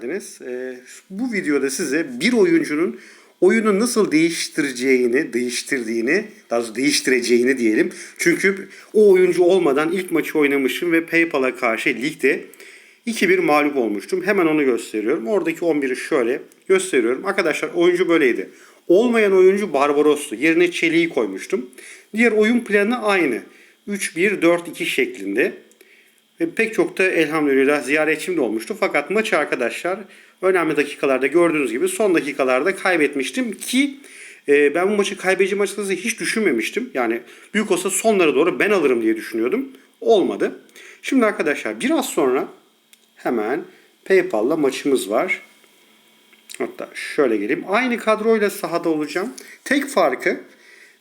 geldiniz. Ee, bu videoda size bir oyuncunun oyunu nasıl değiştireceğini, değiştirdiğini, daha doğrusu değiştireceğini diyelim. Çünkü o oyuncu olmadan ilk maçı oynamışım ve PayPal'a karşı ligde 2-1 mağlup olmuştum. Hemen onu gösteriyorum. Oradaki 11'i şöyle gösteriyorum. Arkadaşlar oyuncu böyleydi. Olmayan oyuncu Barbaros'tu. Yerine Çelik'i koymuştum. Diğer oyun planı aynı. 3-1-4-2 şeklinde. Ve pek çok da elhamdülillah ziyaretçim de olmuştu. Fakat maçı arkadaşlar önemli dakikalarda gördüğünüz gibi son dakikalarda kaybetmiştim ki e, ben bu maçı kaybedeceğim açıkçası hiç düşünmemiştim. Yani büyük olsa sonlara doğru ben alırım diye düşünüyordum. Olmadı. Şimdi arkadaşlar biraz sonra hemen PayPal'la maçımız var. Hatta şöyle geleyim. Aynı kadroyla sahada olacağım. Tek farkı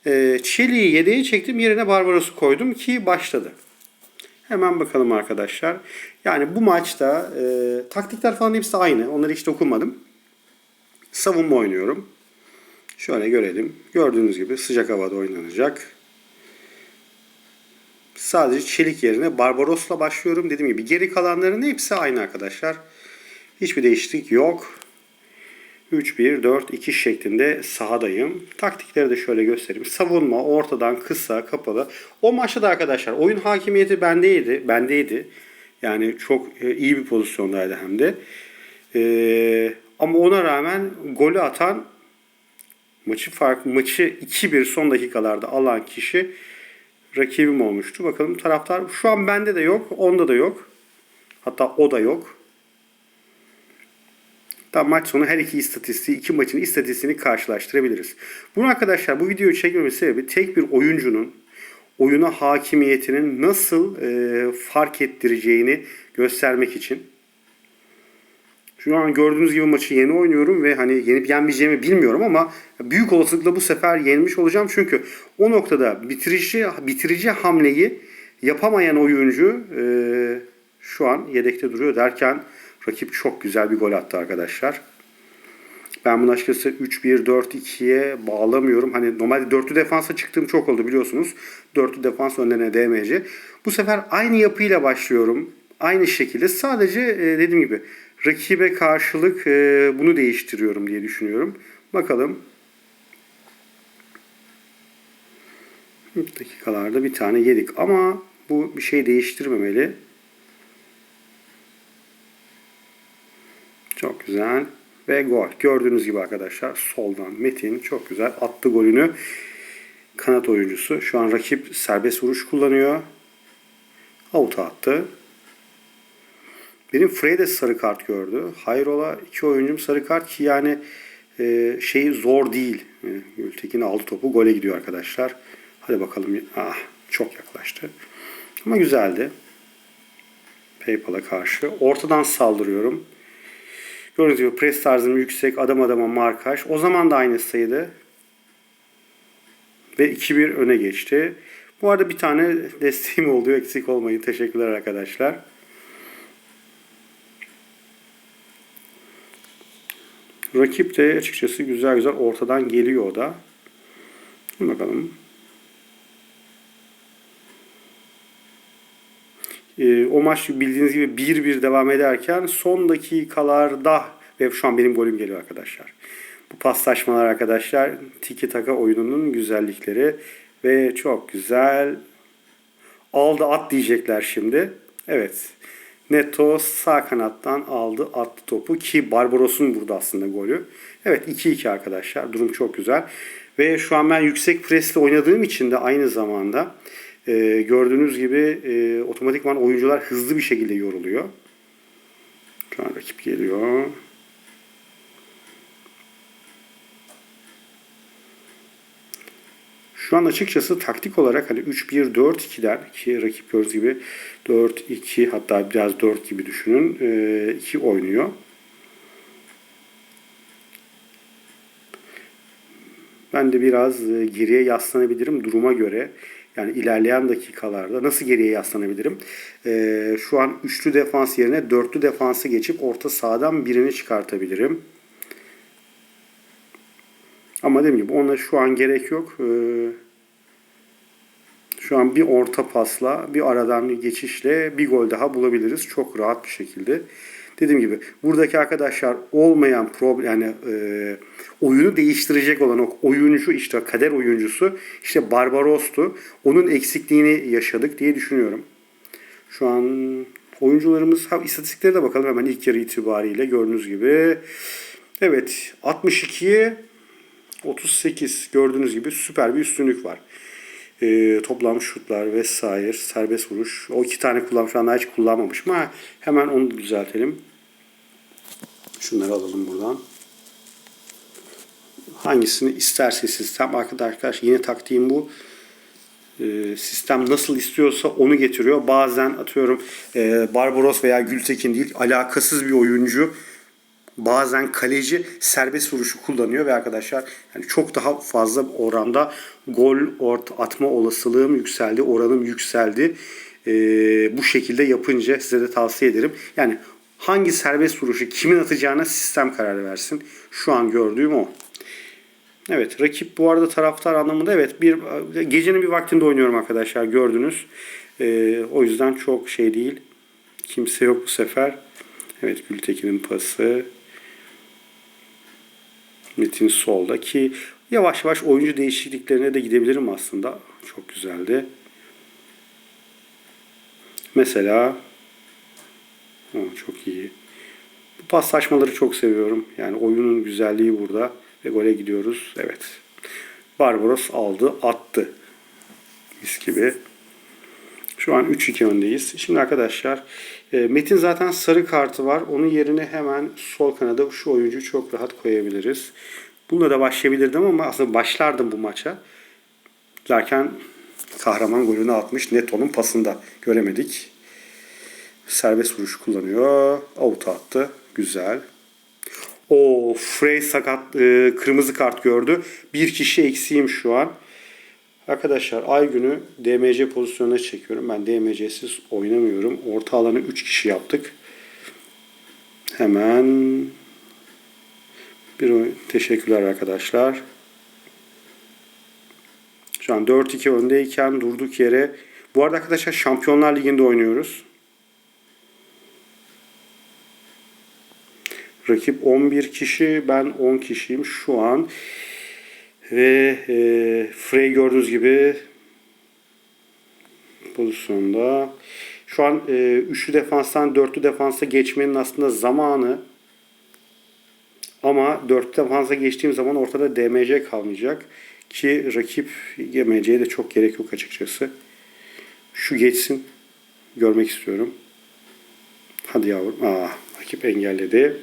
e, Çelik'i yedeğe çektim yerine Barbaros'u koydum ki başladı. Hemen bakalım arkadaşlar. Yani bu maçta e, taktikler falan hepsi aynı. Onları hiç dokunmadım. Savunma oynuyorum. Şöyle görelim. Gördüğünüz gibi sıcak havada oynanacak. Sadece çelik yerine Barbaros'la başlıyorum. Dediğim gibi geri kalanların hepsi aynı arkadaşlar. Hiçbir değişiklik yok. 3-1-4-2 şeklinde sahadayım. Taktikleri de şöyle göstereyim. Savunma ortadan kısa, kapalı. O maçta da arkadaşlar oyun hakimiyeti bendeydi. Bendeydi. Yani çok e, iyi bir pozisyondaydı hem de. Ee, ama ona rağmen golü atan maçı fark maçı 2-1 son dakikalarda alan kişi rakibim olmuştu. Bakalım taraftar şu an bende de yok, onda da yok. Hatta o da yok. Tam maç sonu her iki istatistiği, iki maçın istatistiğini karşılaştırabiliriz. Bunu arkadaşlar bu videoyu çekmemin sebebi tek bir oyuncunun oyuna hakimiyetinin nasıl e, fark ettireceğini göstermek için. Şu an gördüğünüz gibi maçı yeni oynuyorum ve hani yenip yenmeyeceğimi bilmiyorum ama büyük olasılıkla bu sefer yenmiş olacağım. Çünkü o noktada bitirici bitirici hamleyi yapamayan oyuncu e, şu an yedekte duruyor derken rakip çok güzel bir gol attı arkadaşlar. Ben bunu açıkçası 3-1-4-2'ye bağlamıyorum. Hani normalde dörtlü defansa çıktığım çok oldu biliyorsunuz. Dörtlü defans önlerine DMC. Bu sefer aynı yapıyla başlıyorum. Aynı şekilde sadece e, dediğim gibi rakibe karşılık e, bunu değiştiriyorum diye düşünüyorum. Bakalım. Dakikalarda bir tane yedik ama bu bir şey değiştirmemeli. Çok güzel. Ve gol. Gördüğünüz gibi arkadaşlar soldan Metin çok güzel attı golünü. Kanat oyuncusu. Şu an rakip serbest vuruş kullanıyor. Out'a attı. Benim Frey sarı kart gördü. Hayrola iki oyuncum sarı kart ki yani e, şey zor değil. E, Gültekin aldı topu gole gidiyor arkadaşlar. Hadi bakalım. Ah çok yaklaştı. Ama güzeldi. PayPal'a karşı. Ortadan saldırıyorum. Gördüğünüz gibi pres tarzım yüksek. Adam adama markaj. O zaman da aynı sayıdı. Ve 2-1 öne geçti. Bu arada bir tane desteğim oluyor. Eksik olmayın. Teşekkürler arkadaşlar. Rakip de açıkçası güzel güzel ortadan geliyor o da. Bakalım. Ee, o maç bildiğiniz gibi 1-1 devam ederken son dakikalarda ve şu an benim golüm geliyor arkadaşlar. Bu paslaşmalar arkadaşlar tiki taka oyununun güzellikleri ve çok güzel aldı at diyecekler şimdi. Evet. Neto sağ kanattan aldı attı topu ki Barbaros'un burada aslında golü. Evet 2-2 arkadaşlar. Durum çok güzel. Ve şu an ben yüksek presle oynadığım için de aynı zamanda e, gördüğünüz gibi e, otomatikman oyuncular hızlı bir şekilde yoruluyor. Şu an rakip geliyor. Şu an açıkçası taktik olarak hani 3-1-4-2'den ki rakip gördüğünüz gibi 4-2 hatta biraz 4 gibi düşünün. 2 oynuyor. Ben de biraz geriye yaslanabilirim duruma göre. Yani ilerleyen dakikalarda nasıl geriye yaslanabilirim? Ee, şu an üçlü defans yerine dörtlü defansı geçip orta sahadan birini çıkartabilirim. Ama dediğim gibi ona şu an gerek yok. Ee, şu an bir orta pasla, bir aradan geçişle bir gol daha bulabiliriz. Çok rahat bir şekilde. Dediğim gibi buradaki arkadaşlar olmayan problem yani e, oyunu değiştirecek olan o oyuncu işte kader oyuncusu işte Barbaros'tu. Onun eksikliğini yaşadık diye düşünüyorum. Şu an oyuncularımız ha, istatistiklere de bakalım hemen ilk yarı itibariyle gördüğünüz gibi. Evet 62'ye 38 gördüğünüz gibi süper bir üstünlük var. Ee, toplam şutlar vesaire serbest vuruş. O iki tane kullanmış. Şu anda hiç kullanmamış ama hemen onu düzeltelim. Şunları alalım buradan. Hangisini isterse sistem arkadaşlar yine taktiğim bu. Ee, sistem nasıl istiyorsa onu getiriyor. Bazen atıyorum e, Barbaros veya Gültekin değil alakasız bir oyuncu bazen kaleci serbest vuruşu kullanıyor ve arkadaşlar yani çok daha fazla oranda gol ort atma olasılığım yükseldi, oranım yükseldi. Ee, bu şekilde yapınca size de tavsiye ederim. Yani hangi serbest vuruşu kimin atacağına sistem karar versin. Şu an gördüğüm o. Evet rakip bu arada taraftar anlamında evet bir gecenin bir vaktinde oynuyorum arkadaşlar gördünüz. Ee, o yüzden çok şey değil. Kimse yok bu sefer. Evet Gültekin'in pası. Metin solda ki yavaş yavaş oyuncu değişikliklerine de gidebilirim aslında. Çok güzeldi. Mesela o, çok iyi. Bu paslaşmaları çok seviyorum. Yani oyunun güzelliği burada. Ve gole gidiyoruz. Evet. Barbaros aldı, attı. Mis gibi. Şu an 3-2 öndeyiz. Şimdi arkadaşlar e, Metin zaten sarı kartı var. Onun yerine hemen sol kanada şu oyuncuyu çok rahat koyabiliriz. Bununla da başlayabilirdim ama aslında başlardım bu maça. Derken kahraman golünü atmış. Neto'nun pasında. Göremedik. Serbest vuruş kullanıyor. Out attı. Güzel. O Frey sakat e, kırmızı kart gördü. Bir kişi eksiğim şu an. Arkadaşlar ay günü DMC pozisyonuna çekiyorum. Ben DMC'siz oynamıyorum. Orta alanı 3 kişi yaptık. Hemen bir. Teşekkürler arkadaşlar. Şu an 4-2 öndeyken durduk yere. Bu arada arkadaşlar Şampiyonlar Ligi'nde oynuyoruz. Rakip 11 kişi, ben 10 kişiyim şu an. Ve e, Frey gördüğünüz gibi pozisyonda. Şu an e, üçlü defanstan dörtlü defansa geçmenin aslında zamanı. Ama dörtlü defansa geçtiğim zaman ortada DMC kalmayacak. Ki rakip DMC'ye de çok gerek yok açıkçası. Şu geçsin. Görmek istiyorum. Hadi yavrum. Aa, rakip engelledi.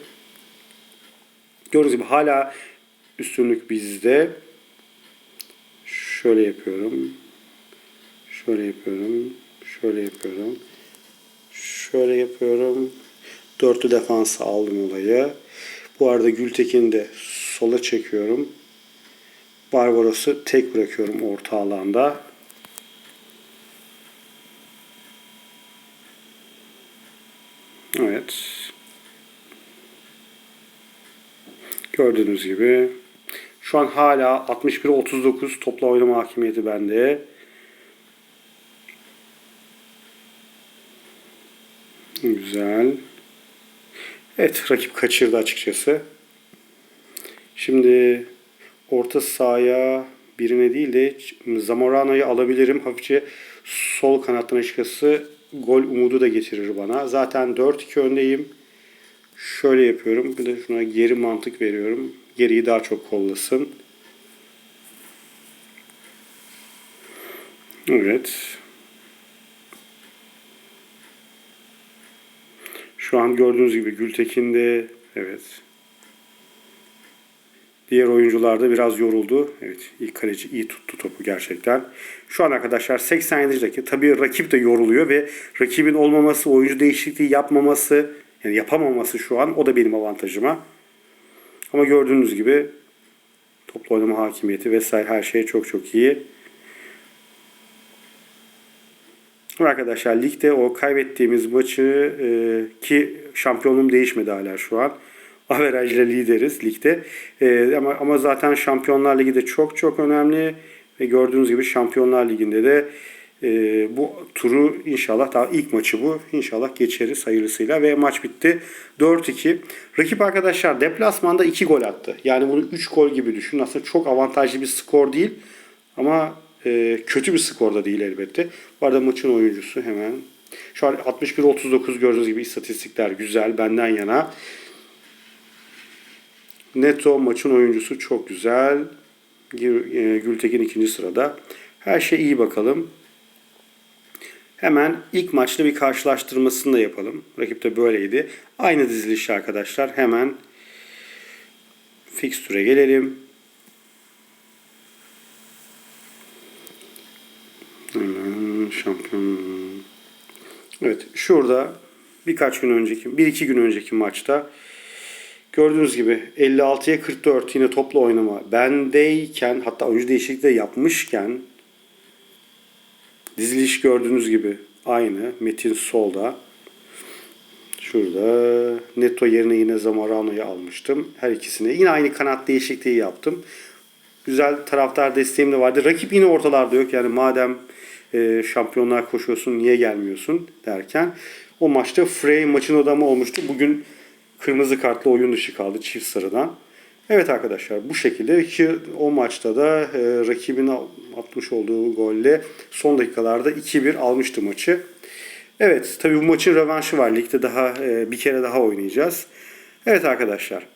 Gördüğünüz gibi hala üstünlük bizde. Şöyle yapıyorum. Şöyle yapıyorum. Şöyle yapıyorum. Şöyle yapıyorum. Dörtlü defansı aldım olayı. Bu arada Gültekin'i de sola çekiyorum. Barbaros'u tek bırakıyorum orta alanda. Evet. Gördüğünüz gibi şu an hala 61-39 topla oynama hakimiyeti bende. Güzel. Evet rakip kaçırdı açıkçası. Şimdi orta sahaya birine değil de Zamorano'yu alabilirim. Hafifçe sol kanattan açıkçası gol umudu da getirir bana. Zaten 4-2 öndeyim. Şöyle yapıyorum. Bir de şuna geri mantık veriyorum. Geriyi daha çok kollasın. Evet. Şu an gördüğünüz gibi Gültekin de evet. Diğer oyuncular da biraz yoruldu. Evet ilk kaleci iyi tuttu topu gerçekten. Şu an arkadaşlar 87. dakika. Tabii rakip de yoruluyor ve rakibin olmaması, oyuncu değişikliği yapmaması, yani yapamaması şu an o da benim avantajıma. Ama gördüğünüz gibi toplu oynama hakimiyeti vesaire her şey çok çok iyi. Arkadaşlar ligde o kaybettiğimiz maçı e, ki şampiyonluğum değişmedi hala şu an. Averajla lideriz ligde. E, ama ama zaten Şampiyonlar Ligi de çok çok önemli ve gördüğünüz gibi Şampiyonlar Ligi'nde de e, bu turu inşallah daha ilk maçı bu. İnşallah geçeriz hayırlısıyla ve maç bitti. 4-2. Rakip arkadaşlar deplasmanda 2 gol attı. Yani bunu 3 gol gibi düşün. Aslında çok avantajlı bir skor değil. Ama e, kötü bir skor da değil elbette. Bu arada maçın oyuncusu hemen. Şu an 61-39 gördüğünüz gibi istatistikler güzel. Benden yana. Neto maçın oyuncusu çok güzel. E, Gültekin ikinci sırada. Her şey iyi bakalım. Hemen ilk maçla bir karşılaştırmasını da yapalım. Rakip de böyleydi. Aynı diziliş arkadaşlar. Hemen fikstüre gelelim. Şampiyon. Evet şurada birkaç gün önceki, bir iki gün önceki maçta gördüğünüz gibi 56'ya 44 yine toplu oynama bendeyken hatta oyuncu değişikliği de yapmışken diziliş gördüğünüz gibi aynı. Metin solda. Şurada Neto yerine yine Zamarano'yu almıştım. Her ikisine. Yine aynı kanat değişikliği yaptım. Güzel taraftar desteğim de vardı. Rakip yine ortalarda yok. Yani madem e, şampiyonlar koşuyorsun niye gelmiyorsun derken o maçta Frey maçın adamı olmuştu. Bugün kırmızı kartlı oyun dışı kaldı çift sarıdan. Evet arkadaşlar bu şekilde ki o maçta da e, rakibin atmış olduğu golle son dakikalarda 2-1 almıştı maçı. Evet tabii bu maçın rövanşı var. Ligde daha e, bir kere daha oynayacağız. Evet arkadaşlar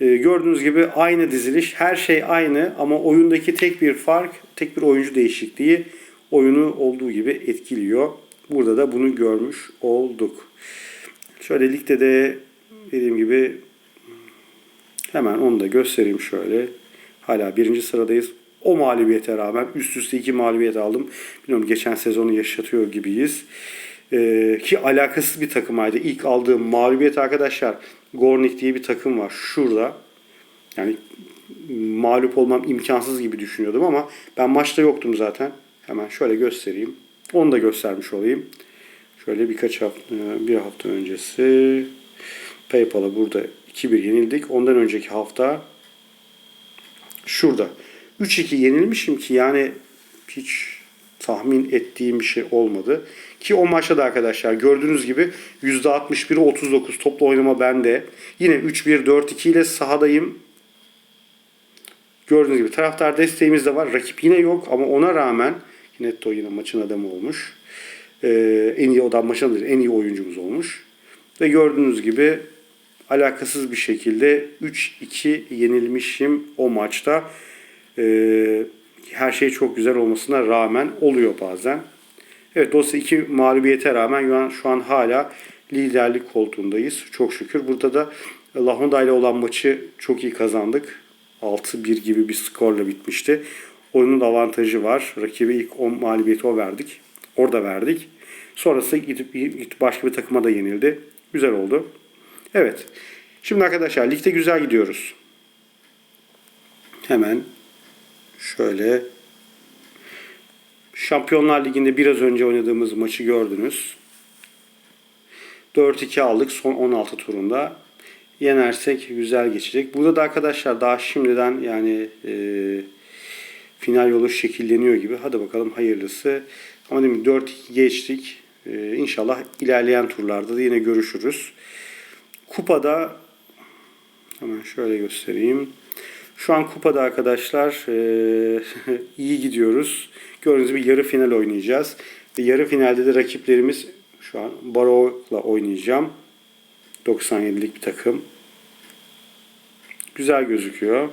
e, gördüğünüz gibi aynı diziliş her şey aynı ama oyundaki tek bir fark tek bir oyuncu değişikliği oyunu olduğu gibi etkiliyor. Burada da bunu görmüş olduk. Şöyle ligde de dediğim gibi Hemen onu da göstereyim şöyle. Hala birinci sıradayız. O mağlubiyete rağmen üst üste iki mağlubiyet aldım. Bilmiyorum geçen sezonu yaşatıyor gibiyiz. Ee, ki alakasız bir takımaydı. İlk aldığım mağlubiyet arkadaşlar Gornik diye bir takım var şurada. Yani mağlup olmam imkansız gibi düşünüyordum ama ben maçta yoktum zaten. Hemen şöyle göstereyim. Onu da göstermiş olayım. Şöyle birkaç hafta, bir hafta öncesi PayPal'a burada 2-1 yenildik. Ondan önceki hafta şurada 3-2 yenilmişim ki yani hiç tahmin ettiğim bir şey olmadı. Ki o maçta da arkadaşlar gördüğünüz gibi %61'i 39 toplu oynama bende. Yine 3-1-4-2 ile sahadayım. Gördüğünüz gibi taraftar desteğimiz de var. Rakip yine yok ama ona rağmen Netto yine maçın adamı olmuş. Ee, en iyi odan maçın en iyi oyuncumuz olmuş. Ve gördüğünüz gibi alakasız bir şekilde 3-2 yenilmişim o maçta. Ee, her şey çok güzel olmasına rağmen oluyor bazen. Evet dolayısıyla iki mağlubiyete rağmen şu an, hala liderlik koltuğundayız. Çok şükür. Burada da La Honda ile olan maçı çok iyi kazandık. 6-1 gibi bir skorla bitmişti. Oyunun avantajı var. Rakibe ilk 10 mağlubiyeti o verdik. Orada verdik. Sonrası gidip, gidip başka bir takıma da yenildi. Güzel oldu. Evet. Şimdi arkadaşlar ligde güzel gidiyoruz. Hemen şöyle Şampiyonlar Ligi'nde biraz önce oynadığımız maçı gördünüz. 4-2 aldık son 16 turunda. Yenersek güzel geçecek. Burada da arkadaşlar daha şimdiden yani e, final yolu şekilleniyor gibi. Hadi bakalım hayırlısı. Ama mi 4-2 geçtik. E, inşallah ilerleyen turlarda da yine görüşürüz. Kupada hemen şöyle göstereyim. Şu an kupada arkadaşlar e, iyi gidiyoruz. Gördüğünüz gibi yarı final oynayacağız. Ve yarı finalde de rakiplerimiz şu an Baro'la oynayacağım. 97'lik bir takım. Güzel gözüküyor.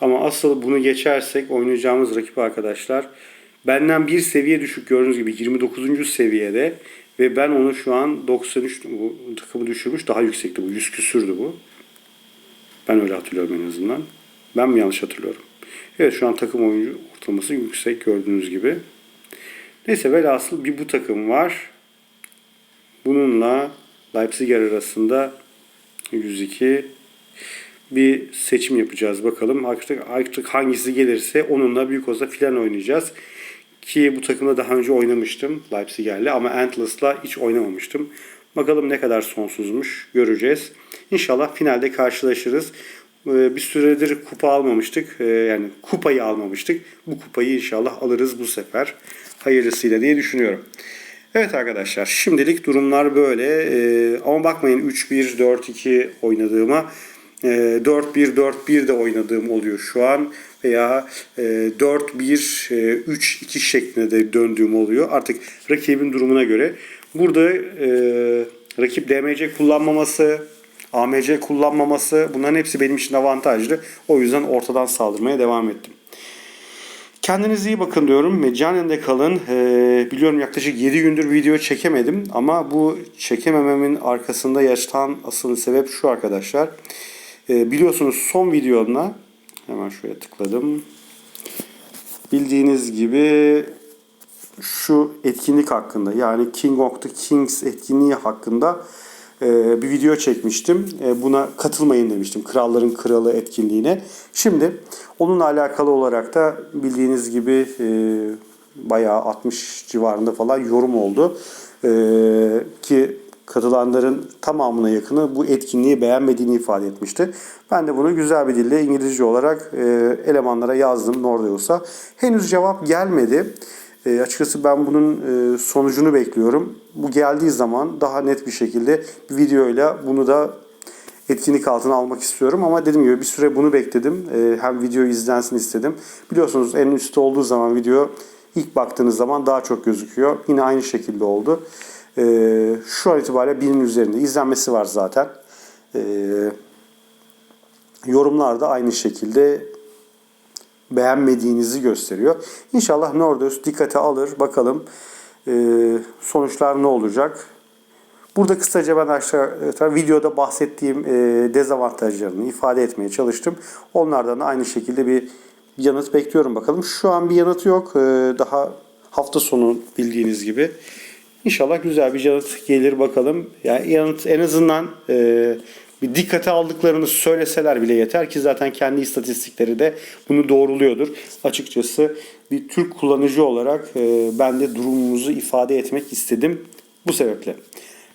Ama asıl bunu geçersek oynayacağımız rakip arkadaşlar benden bir seviye düşük gördüğünüz gibi 29. seviyede ve ben onu şu an 93 bu takımı düşürmüş daha yüksekti bu 100 küsürdü bu. Ben öyle hatırlıyorum en azından. Ben mi yanlış hatırlıyorum? Evet şu an takım oyuncu ortalaması yüksek gördüğünüz gibi. Neyse velhasıl bir bu takım var. Bununla Leipzig arasında 102 bir seçim yapacağız bakalım. Artık, artık hangisi gelirse onunla büyük olsa filan oynayacağız. Ki bu takımda daha önce oynamıştım Leipzig'lerle ama Antlers'la hiç oynamamıştım. Bakalım ne kadar sonsuzmuş göreceğiz. İnşallah finalde karşılaşırız. Ee, bir süredir kupa almamıştık. Ee, yani kupayı almamıştık. Bu kupayı inşallah alırız bu sefer. Hayırlısıyla diye düşünüyorum. Evet arkadaşlar şimdilik durumlar böyle. Ee, ama bakmayın 3-1, 4-2 oynadığıma. Ee, 4-1, 4-1 de oynadığım oluyor şu an. Veya e, 4-1, e, 3-2 şeklinde de döndüğüm oluyor. Artık rakibin durumuna göre. Burada e, rakip DMC kullanmaması, AMC kullanmaması bunların hepsi benim için avantajlı. O yüzden ortadan saldırmaya devam ettim. Kendinize iyi bakın diyorum. Meccanende kalın. Ee, biliyorum yaklaşık 7 gündür video çekemedim ama bu çekemememin arkasında yaşatan asıl sebep şu arkadaşlar. Ee, biliyorsunuz son videomda hemen şuraya tıkladım. Bildiğiniz gibi şu etkinlik hakkında yani King of the Kings etkinliği hakkında e, bir video çekmiştim. E, buna katılmayın demiştim. Kralların Kralı etkinliğine. Şimdi onunla alakalı olarak da bildiğiniz gibi e, bayağı 60 civarında falan yorum oldu. Ki katılanların tamamına yakını bu etkinliği beğenmediğini ifade etmişti. Ben de bunu güzel bir dille İngilizce olarak e, elemanlara yazdım Nordeus'a. Henüz cevap gelmedi. E, açıkçası ben bunun e, sonucunu bekliyorum. Bu geldiği zaman daha net bir şekilde bir videoyla bunu da etkinlik altına almak istiyorum. Ama dediğim gibi bir süre bunu bekledim. E, hem video izlensin istedim. Biliyorsunuz en üstte olduğu zaman video ilk baktığınız zaman daha çok gözüküyor. Yine aynı şekilde oldu. E, şu an itibariyle binin üzerinde. izlenmesi var zaten. E, yorumlar da aynı şekilde beğenmediğinizi gösteriyor. İnşallah Nordeus dikkate alır. Bakalım e, sonuçlar ne olacak. Burada kısaca ben arkadaşlar videoda bahsettiğim e, dezavantajlarını ifade etmeye çalıştım. Onlardan da aynı şekilde bir yanıt bekliyorum bakalım. Şu an bir yanıt yok. E, daha hafta sonu bildiğiniz gibi. İnşallah güzel bir yanıt gelir bakalım. Yani yanıt en azından e, bir dikkate aldıklarını söyleseler bile yeter ki zaten kendi istatistikleri de bunu doğruluyordur. Açıkçası bir Türk kullanıcı olarak e, ben de durumumuzu ifade etmek istedim bu sebeple.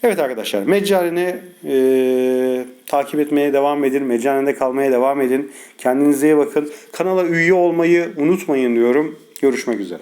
Evet arkadaşlar Meccane'ni e, takip etmeye devam edin. Meccane'de kalmaya devam edin. Kendinize iyi bakın. Kanala üye olmayı unutmayın diyorum. Görüşmek üzere.